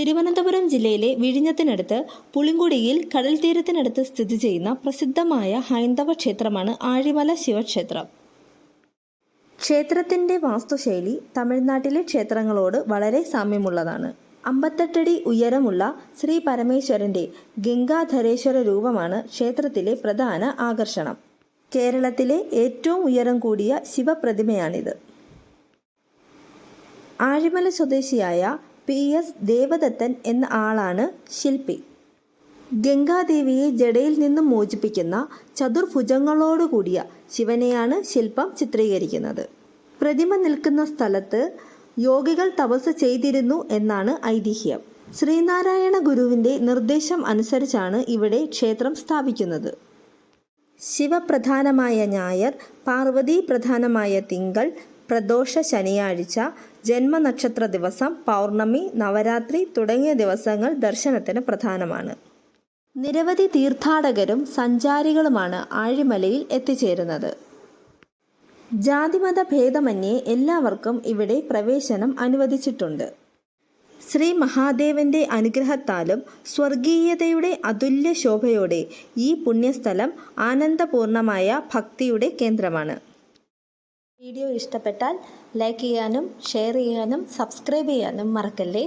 തിരുവനന്തപുരം ജില്ലയിലെ വിഴിഞ്ഞത്തിനടുത്ത് പുളിങ്കുടിയിൽ കടൽ തീരത്തിനടുത്ത് സ്ഥിതി ചെയ്യുന്ന പ്രസിദ്ധമായ ഹൈന്ദവ ക്ഷേത്രമാണ് ആഴിമല ശിവക്ഷേത്രം. ക്ഷേത്രത്തിന്റെ വാസ്തുശൈലി തമിഴ്നാട്ടിലെ ക്ഷേത്രങ്ങളോട് വളരെ സാമ്യമുള്ളതാണ്. അമ്പത്തെട്ടടി ഉയരമുള്ള ശ്രീ പരമേശ്വരന്റെ ഗംഗാധരേശ്വര രൂപമാണ് ക്ഷേത്രത്തിലെ പ്രധാന ആകർഷണം. കേരളത്തിലെ ഏറ്റവും ഉയരം കൂടിയ ശിവപ്രതിമയാണിത്. ആഴിമല സ്വദേശിയായ പി എസ് ദേവദത്തൻ എന്ന ആളാണ് ശില്പി. ഗംഗാദേവിയെ ജടയിൽ നിന്നും മോചിപ്പിക്കുന്ന ചതുർഭുജങ്ങളോടുകൂടിയ ശിവനെയാണ് ശില്പം ചിത്രീകരിക്കുന്നത്. പ്രതിമ നിൽക്കുന്ന സ്ഥലത്ത് യോഗികൾ തപസ് ചെയ്തിരുന്നു എന്നാണ് ഐതിഹ്യം. ശ്രീനാരായണ ഗുരുവിന്റെ നിർദ്ദേശം അനുസരിച്ചാണ് ഇവിടെ ക്ഷേത്രം സ്ഥാപിക്കുന്നത്. ശിവപ്രധാനമായ ഞായർ പാർവതി പ്രധാനമായ തിങ്കൾ പ്രദോഷ ശനിയാഴ്ച ജന്മനക്ഷത്ര ദിവസം പൗർണമി നവരാത്രി തുടങ്ങിയ ദിവസങ്ങൾ ദർശനത്തിന് പ്രധാനമാണ്. നിരവധി തീർത്ഥാടകരും സഞ്ചാരികളുമാണ് ആഴിമലയിൽ എത്തിച്ചേരുന്നത്. ജാതിമത ഭേദമന്യേ എല്ലാവർക്കും ഇവിടെ പ്രവേശനം അനുവദിച്ചിട്ടുണ്ട്. ശ്രീ മഹാദേവന്റെ അനുഗ്രഹത്താലും സ്വർഗീയതയുടെ അതുല്യ ശോഭയോടെ ഈ പുണ്യസ്ഥലം ആനന്ദപൂർണമായ ഭക്തിയുടെ കേന്ദ്രമാണ്. വീഡിയോ ഇഷ്ടപ്പെട്ടാൽ ലൈക്ക് ചെയ്യാനും ഷെയർ ചെയ്യാനും സബ്സ്ക്രൈബ് ചെയ്യാനും മറക്കല്ലേ?